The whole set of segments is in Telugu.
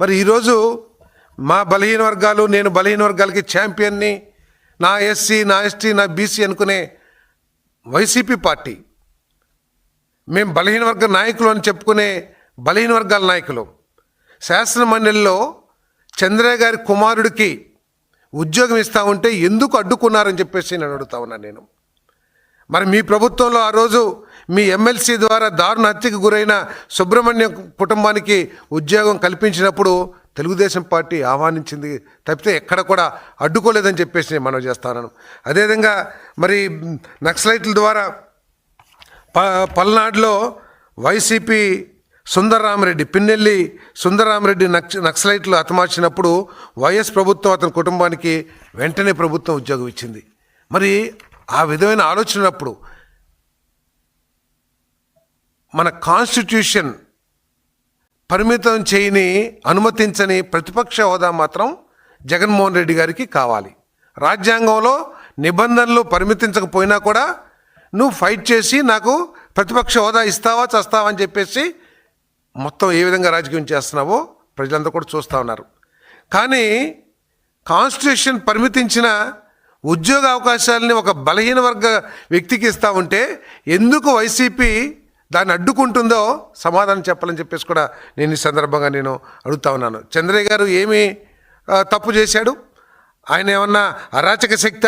మరి ఈరోజు మా బలహీన వర్గాలు నేను బలహీన వర్గాలకి ఛాంపియన్ని నా ఎస్సీ నా ఎస్టీ నా బీసీ అనుకునే వైసీపీ పార్టీ. మేము బలహీన వర్గ నాయకులు అని చెప్పుకునే బలహీన వర్గాల నాయకులు. శాసన మండలిలో చంద్రయ్య గారి కుమారుడికి ఉద్యోగం ఇస్తా ఉంటే ఎందుకు అడ్డుకున్నారని చెప్పేసి నేను అడుగుతా ఉన్నాను నేను. మరి మీ ప్రభుత్వంలో ఆ రోజు మీ ఎమ్మెల్సీ ద్వారా దారుణ హత్యకు గురైన సుబ్రహ్మణ్యం కుటుంబానికి ఉద్యోగం కల్పించినప్పుడు తెలుగుదేశం పార్టీ ఆహ్వానించింది తప్పితే ఎక్కడ కూడా అడ్డుకోలేదని చెప్పేసి నేను మనం చేస్తాను అదేవిధంగా మరి నక్సలైట్ల ద్వారా ప పల్నాడులో వైసీపీ సుందరరామరెడ్డి పిన్నెల్లి సుందరరామరెడ్డి నక్స నక్సలైట్లు హతమార్చినప్పుడు వైఎస్ ప్రభుత్వం అతని కుటుంబానికి వెంటనే ప్రభుత్వం ఉద్యోగం ఇచ్చింది. మరి ఆ విధమైన ఆలోచనప్పుడు మన కాన్స్టిట్యూషన్ పరిమితం చేయని అనుమతించని ప్రతిపక్ష హోదా మాత్రం జగన్మోహన్ రెడ్డి గారికి కావాలి. రాజ్యాంగంలో నిబంధనలు పరిమితించకపోయినా కూడా నువ్వు ఫైట్ చేసి నాకు ప్రతిపక్ష హోదా ఇస్తావా చస్తావా అని చెప్పేసి మొత్తం ఏ విధంగా రాజకీయం చేస్తున్నావో ప్రజలందరూ కూడా చూస్తూ ఉన్నారు. కానీ కాన్స్టిట్యూషన్ పరిమితించిన ఉద్యోగ అవకాశాలని ఒక బలహీన వర్గ వ్యక్తికి ఇస్తా ఉంటే ఎందుకు వైసీపీ దాన్ని అడ్డుకుంటుందో సమాధానం చెప్పాలని చెప్పేసి కూడా నేను ఈ సందర్భంగా నేను అడుగుతా ఉన్నాను. చంద్రయ్య గారు ఏమి తప్పు చేశాడు? ఆయన ఏమన్నా అరాచక శక్త?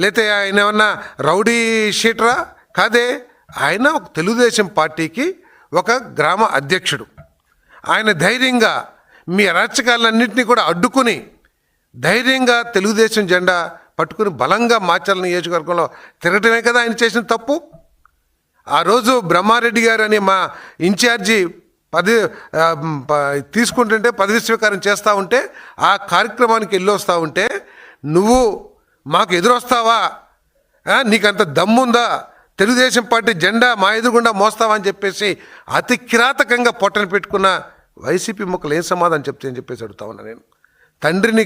లేతే ఆయన ఏమన్నా రౌడీ షీటరా? కాదే ఆయన ఒక తెలుగుదేశం పార్టీకి ఒక గ్రామ అధ్యక్షుడు. ఆయన ధైర్యంగా మీ అరాచకాలన్నింటినీ కూడా అడ్డుకుని ధైర్యంగా తెలుగుదేశం జెండా పట్టుకుని బలంగా మార్చాలని నియోజకవర్గంలో తిరగటమే కదా ఆయన చేసిన తప్పు? ఆ రోజు బ్రహ్మారెడ్డి గారు అని మా ఇన్ఛార్జి పది తీసుకుంటుంటే పదవి స్వీకారం చేస్తూ ఉంటే ఆ కార్యక్రమానికి వెళ్ళి వస్తూ ఉంటే నువ్వు మాకు ఎదురొస్తావా? నీకు నీకంత దమ్ముందా? తెలుగుదేశం పార్టీ జెండా మా ఎదురుగుండా మోస్తావా అని చెప్పేసి అతి కిరాతకంగా పొట్టను పెట్టుకున్న వైసీపీ మొక్కలు ఏం సమాధానం చెప్తే అని చెప్పేసి అడుగుతా ఉన్నా నేను. తండ్రిని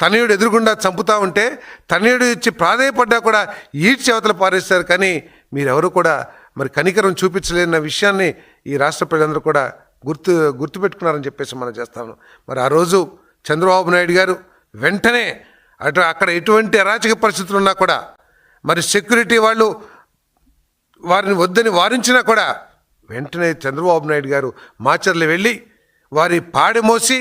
తనయుడు ఎదురుగుండా చంపుతా ఉంటే తనయుడు ఇచ్చి ప్రాధాయపడ్డా కూడా ఈడ్చి అవతల పారేస్తారు కానీ మీరెవరు కూడా మరి కనికరం చూపించలేని విషయాన్ని ఈ రాష్ట్ర ప్రజలందరూ కూడా గుర్తు గుర్తుపెట్టుకున్నారని చెప్పేసి మనం చేస్తాము మరి ఆ రోజు చంద్రబాబు నాయుడు గారు వెంటనే అటు అక్కడ ఎటువంటి అరాచక పరిస్థితులు ఉన్నా కూడా మరి సెక్యూరిటీ వాళ్ళు వారిని వద్దని వారించినా కూడా వెంటనే చంద్రబాబు నాయుడు గారు మాచర్లు వెళ్ళి వారి పాడెమోసి